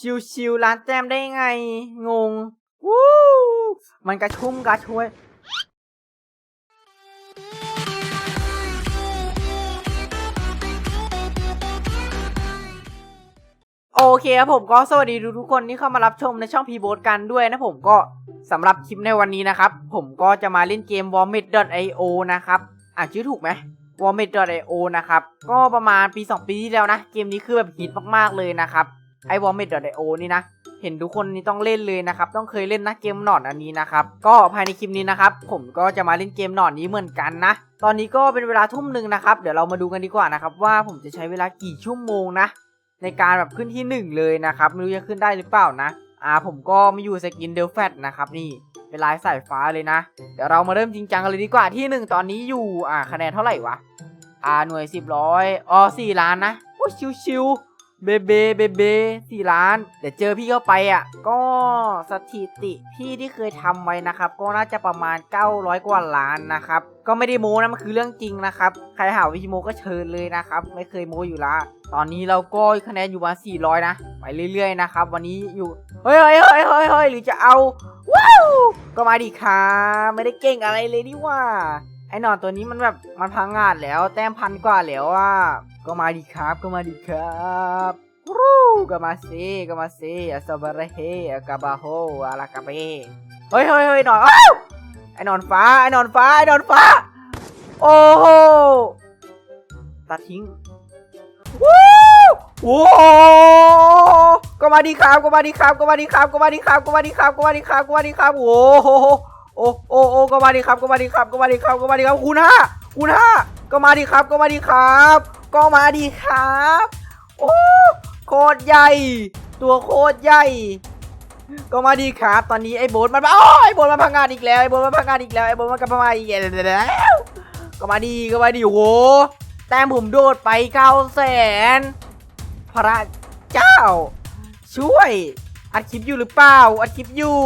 ชิวๆร้านแจมได้ไง งง วู้ มันกระชุ่มกระชวย โอเคครับผมก็สวัสดีทุกคนที่เข้ามารับชมในช่องพีโบสกันด้วยนะผมก็สำหรับคลิปในวันนี้นะครับ ผมก็จะมาเล่นเกม w a r m e t i o นะครับ อ่านชื่อถูกไหม w a r m e t i o นะครับ ก็ประมาณปี 2 ปีที่แล้วนะ เกมนี้คือแบบฮิตมากๆเลยนะครับ ไอ้ w a r m e t i o นี่นะเห็นทุกคนนี่ต้องเล่นเลยนะครับต้องเคยเล่นนะเกมหนอนอันนี้นะครับก็ภายในคลิปนี้นะครับผมก็จะมาเล่นเกมหนอนนี้เหมือนกันนะ ตอนนี้ก็เป็นเวลาทุ่มหนึ่งนะครับเดี๋ยวเรามาดูกันดีกว่านะครับว่าผมจะใช้เวลากี่ชั่วโมงนะ ในการแบบขึ้นที่หนึ่งเลยนะครับไม่รู้จะขึ้นได้หรือเปล่านะอ่าผมก็มาอยู่สกินเดลแฟตนะครับนี่เป็นลายสายฟ้าเลยนะ เดี๋ยวเรามาเริ่มจริงจังกันเลยดีกว่าที่หนึ่งตอนนี้อยู่อ่าคะแนนเท่าไหร่วะอ่าหน่วยสิบร้อยอ๋อสี่ล้านนะโอ้ชิวๆ เบเบเบเบสี่ล้าน เดี๋ยวเจอพี่เข้าไปอะ ก็สถิติพี่ที่เคยทำไว้นะครับ ก็น่าจะประมาณ 900 กว่าล้านนะครับ ก็ไม่ได้โม้นะมันคือเรื่องจริงนะครับ ใครหาวิธีโม้ก็เชิญเลยนะครับ ไม่เคยโม้อยู่ละตอนนี้เราก็คะแนนอยู่มา 400 นะ ไปเรื่อยๆนะครับ วันนี้อยู่ เฮ้ยเฮ้ยเฮ้ยเฮ้ยเฮ้ยหรือจะเอา ว้าว ก็มาดิครับไม่ได้เก่งอะไรเลยนี่ว่า ไอ้หนอนตัวนี้มันแบบมันพังงาดแล้ว แต้มพันกว่าแล้วอะ ก็มาดิครับ ก็มาดิครับรูก็มาสิก็มาสิอาซาบาระเฮกาบาโฮอาลากาเบเฮ้ยเฮ้ยเฮ้ยนอนอ้าวไอ้นอนฟ้า ไอ้นอนฟ้า ไอ้นอนฟ้า โอ้โห ตัดทิ้งวู้โอ้ก็มาดีครับก็มาดีครับก็มาดีครับก็มาดีครับก็มาดีครับก็มาดีครับก็มาดีครับ โอ้โห โอ้โอ้โอ้ก็มาดีครับก็มาดีครับก็มาดีครับก็มาดีครับคูณห้า คูณห้าก็มาดีครับ ก็มาดีครับ ก็มาดีครับ โอ้โคตรใหญ่ ตัวโคตรใหญ่ ก็มาดีครับ ตอนนี้ไอ้โบนมันมาโอ้ยไอ้โบนมันพังงานอีกแล้วไอ้โบนมันพังงานอีกแล้วไอ้โบนมันกลับมาอีกแล้วก็มาดีก็มาดีโอ้แต้มผมโดดไปเก้าแสนพระเจ้า ช่วยอัดคลิปอยู่หรือเปล่าอัดคลิปอยู่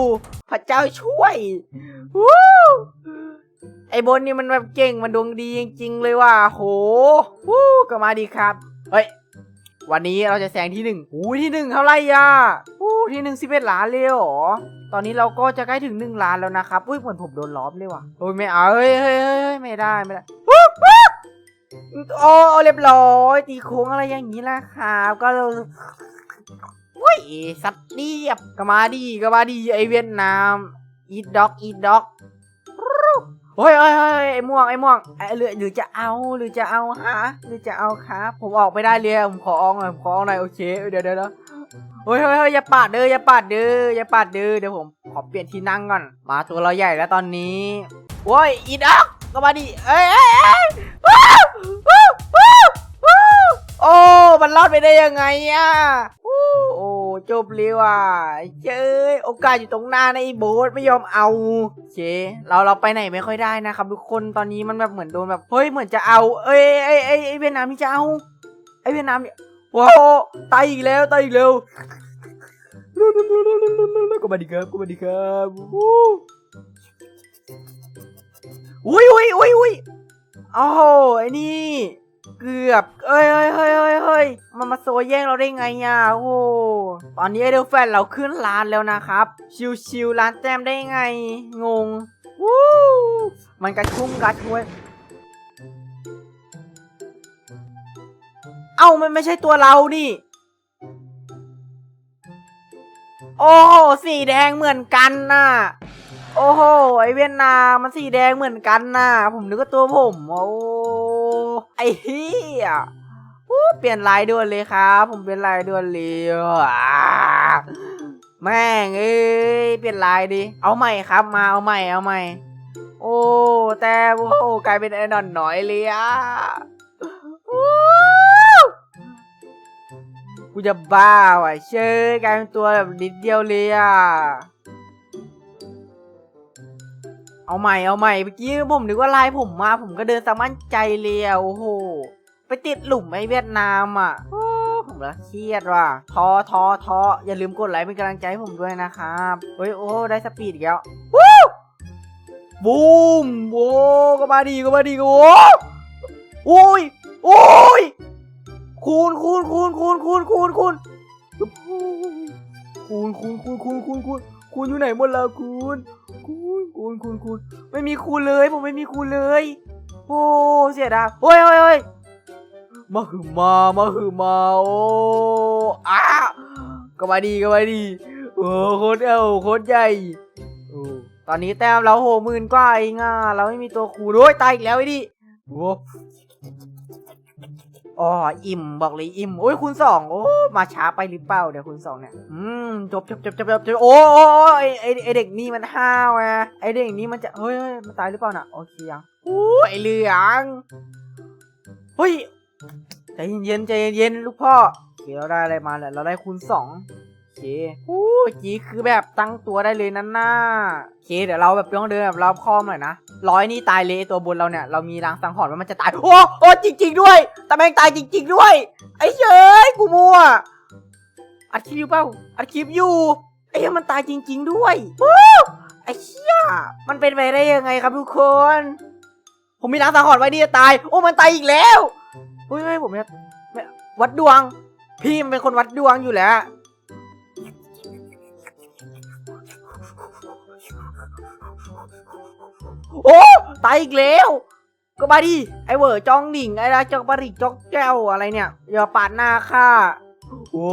พระเจ้าช่วยวู้ ไอ้บนนี่มันแบบเก่งมันดวงดีจริงๆเลยว่ะโหวู้ก็มาดีครับ เฮ้ย วันนี้เราจะแซงที่หนึ่งอู้ที่หนึ่งเท่าไร่อะอู้ที่หนึ่งสิบเอ็ดล้านเลยเหรอ ตอนนี้เราก็จะใกล้ถึงหนึ่งล้านแล้วนะครับอุ้ยเหมือนผมโดนล้อมเลยว่ะโอ้ยไม่เอาเฮ้ยเฮ้ยเฮ้ยไม่ได้ไม่ได้โอ้เรียบร้อยตีโค้งอะไรอย่างนี้ละครับก็เราโอ้ยสัตว์เรียบก็มาดีก็มาดีไอเวียดนามอีด็อกอีด็อก ฮ้ยเฮ้ยเฮ้ยไอ้ม่วงไอ้ม่วงไอ้หรือหรือจะเอาหรือจะเอาฮะหรือจะเอาครับ ผมออกไม่ได้เลยผมขอออกหน่อยผมขอออกหน่อยโอเคเดี๋ยวเดี๋ยวเดี๋ยวเฮ้ยเฮ้ยเฮ้ยอย่าปาดเด้ออย่าปาดเด้ออย่าปาดเด้อเดี๋ยวผมขอเปลี่ยนที่นั่งก่อน มาตัวเราใหญ่แล้วตอนนี้โอ้ยอีด็อกก็มาดีเอ้ยเอ้ยเอ้ยวู้วว้วว้โอ้มันรอดไปได้ยังไงอะโอ้โอ้ จบเลยว่ะเจ้ยโอกาสอยู่ตรงหน้าในะไอ้โบ๊ทไม่ยอมเอาเชเราเราไปไหนไม่ค่อยได้นะครับทุกคนตอนนี้มันแบบเหมือนโดนแบบเฮ้ยเหมือนจะเอา เอ้ยไอ้ไอ้ไอ้เวียดนามที่จะเอาไอ้เวียดนามเนี่ยว้าวตายอีกแล้วตายอีกแล้วก็มาดีครับก็มาดีครับอุ้ยอุ้ยอุ้ยอุ้ยโอ้ไอ้นี่ เกือบเอ้ยเอ้ยเฮ้ยเฮ้ยเฮ้ยมันมาโซแย่งเราได้ไงอะโอ้ตอนนี้ไอเดลแฟนเราขึ้นล้านแล้วนะครับ ชิวๆล้านแต้มได้ไง งงวู้มันกระชุ่มกระชวยเอ้ามันไม่ใช่ตัวเรานี่ โอ้โหสีแดงเหมือนกันน่ะ โอ้โห ไอเวียดนา มันสีแดงเหมือนกันน่ะ ผมนึกว่าตัวผม โอ้ ไอ้เฮียโอ้เปลี่ยนลายด่วนเลยครับ ผมเปลี่ยนลายด่วนเลยแม่งเอ้ยเปลี่ยนลายดิ เอาใหม่ครับมาเอาใหม่เอาใหม่ โอ้แต่โอ้กลายเป็นไอ้นอนหน่อยเลยอะโอ้กูจะบ้าว่ะเชยกลายเป็นตัวแบบนิดเดียวเลยอะ เอาใหม่เอาใหม่เมื่อกี้ผมนึกว่าลายผมมา ผมก็เดินสามั่นใจเลยอะโอ้โห ไปติดหลุมไอ้เวียดนามอะโอ้ผมละเครียดว่ะท้อท้อท้ออย่าลืมกดไลค์เป็นกำลังใจให้ผมด้วยนะครับเฮ้ยโอ้ได้สปีดแล้ววู้บูมโว้ก็มาดีก็มาดีก็โว้อุ้ยอุ้ยคูณคูณคูณคูณคูณคูณคูณคูณคูณคูณคูณคูณคูณอยู่ไหนหมดแล้วคูณ คูณคูณคูณคูณไม่มีคูณเลย ผมไม่มีคูณเลย โอ้เสียดายโอ้ยโอ้ยโอ้ยมาหือมามาหือมาโอ้อาก็มาดีก็มาดีโอ้โคตรเอวโคตรใหญ่โอ้ตอนนี้แต้มเราโหมื่นกว่าเองอะเราไม่มีตัวคูณโอ้ยตายอีกแล้วไอ้ดิโอ้ อ๋ออิ่มบอกเลยอิ่มโอ้ยคูณสองโอ้มาช้าไปหรือเปล่าเดี๋ยวคูณสองเนี่ยอืมจบจบจบจบจบจบโอ้โอ้โอ้ไอไอไอเด็กนี่มันห้าวไงไอเด็กนี่มันจะเฮ้ยเฮ้ยมันตายหรือเปล่าน่ะโอเคยังโอ้ยไอเหลืองเฮ้ยใจเย็นใจเย็นลูกพ่อโอเคเราได้อะไรมาแหละเราได้คูณสอง เคโอ้ยจีคือแบบตั้งตัวได้เลยนั่นน่าเคเดี๋ยวเราแบบต้องเดินแบบรอบคอบหน่อยนะร้อยนี่ตายเลยไอตัวบนเราเนี่ยเรามีรางสังหรณ์ว่ามันจะตายโอ้โอ้จริง ๆ ด้วยแต่แม่งตายจริง ๆ ด้วย ไอ้เย้ยกูมัวอัดคลิปอยู่เปล่าอัดคลิปอยู่ไอ้เหี้ยมันตายจริง ๆ ด้วยโอ้ไอ้เชี่ยมันเป็นไปได้ยังไงครับทุกคน ผมมีรางสังหรณ์ไว้นี่จะตาย โอ้มันตายอีกแล้วเฮ้ยผมจะไม่วัดดวง พี่มันเป็นคนวัดดวงอยู่แล้ว โอ้ตายอีกแล้ว ก็มาดิไอเวอร์จองหนิงไอราจองปริจอกแก้วอะไรเนี่ยอย่าปาดหน้าข้าโอ้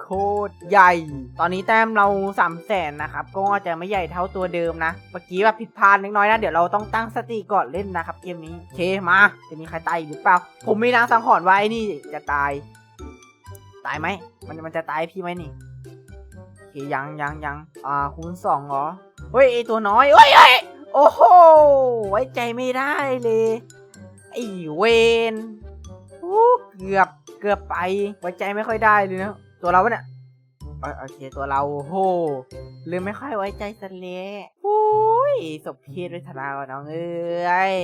โคตรใหญ่ ตอนนี้แต้มเราสามแสนนะครับ ก็จะไม่ใหญ่เท่าตัวเดิมนะ เมื่อกี้แบบผิดพลาดเล็กน้อยนะ เดี๋ยวเราต้องตั้งสติก่อนเล่นนะครับ เกมนี้เคมา จะมีใครตายอีกหรือเปล่า ผมมีนางสังหรณ์ไว้นี่จะตาย ตายไหม มันมันจะตายพี่ไหมนี่ เคยังยังยังอ่าคูณสองเหรอเฮ้ยไอตัวน้อยเฮ้ยเฮ้ยโอ้โหไว้ใจไม่ได้เลยไอเวนโอ้เกือบเกือบไปไว้ใจไม่ค่อยได้เลยนะตัวเราเนี่ยโอเคตัวเราโอ้โหลืมไม่ค่อยไว้ใจซะแล้วโอ้ยสบเพศเวทนาวะน้องเอ้ย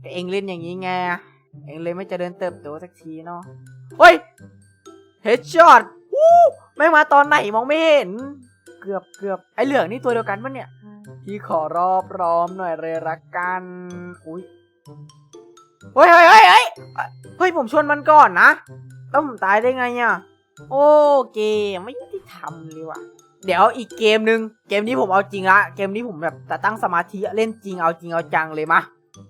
แต่เองเล่นอย่างนี้ไงเองเลยไม่จะเดินเติบโตสักทีเนาะเฮ้ยเฮดช็อตวู้ ไม่งมาตอนไหนมองไม่เห็น เกือบเกือบไอเหลืองนี่ตัวเดียวกันปะเนี่ย พี่ขอรอบรอมหน่อยเลยละกัน อุ้ยเฮ้ยเฮ้ยเฮ้ยเฮ้ยเฮ้ยผมชนมันก่อนนะแล้วผมตายได้ไงอะโอ้เกมไม่ยุติธรรมเลยว่ะ เดี๋ยวอีกเกมหนึ่งเกมนี้ผมเอาจริงละเกมนี้ผมแบบจะตั้งสมาธิเล่นจริงเอาจริงเอาจังเลยมา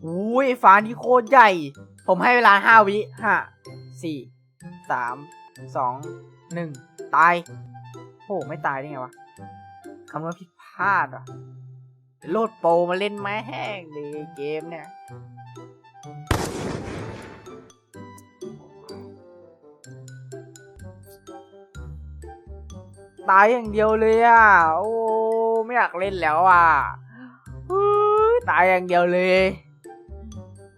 อุ้ยไอ้ฟ้านี่โคตรใหญ่ ผมให้เวลาห้าวิห้าสี่สามสอง หนึ่งตายโอ้ไม่ตายได้ไงวะคำว่าผิดพลาดอะโลดโปรมาเล่นไม้แห้งเลยเกมเนี่ยตายอย่างเดียวเลยอะ โอ้ ไม่อยากเล่นแล้วอะตายอย่างเดียวเลย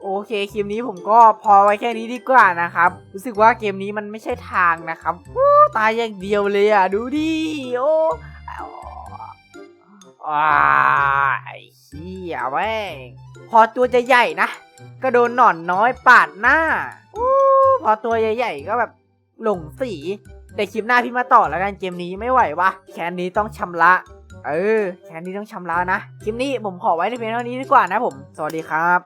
โอเคคลิปนี้ผมก็พอไว้แค่นี้ดีกว่านะครับ รู้สึกว่าเกมนี้มันไม่ใช่ทางนะครับ ตายอย่างเดียวเลยอะ ดูดิ โอ้ว้าไอ้เหี้ยแม่งพอตัวจะใหญ่นะ ก็โดนหนอนน้อยปาดหน้าอ้พอตัวใหญ่ๆก็แบบหลงสีแต่คลิปหน้าพี่มาต่อแล้วกันเกมนี้ไม่ไหววะแคนนี้ต้องชำระ เออ แคนนี้ต้องชำระนะ คลิปนี้ผมขอไว้ในเพียงเท่านี้ดีกว่านะผม สวัสดีครับ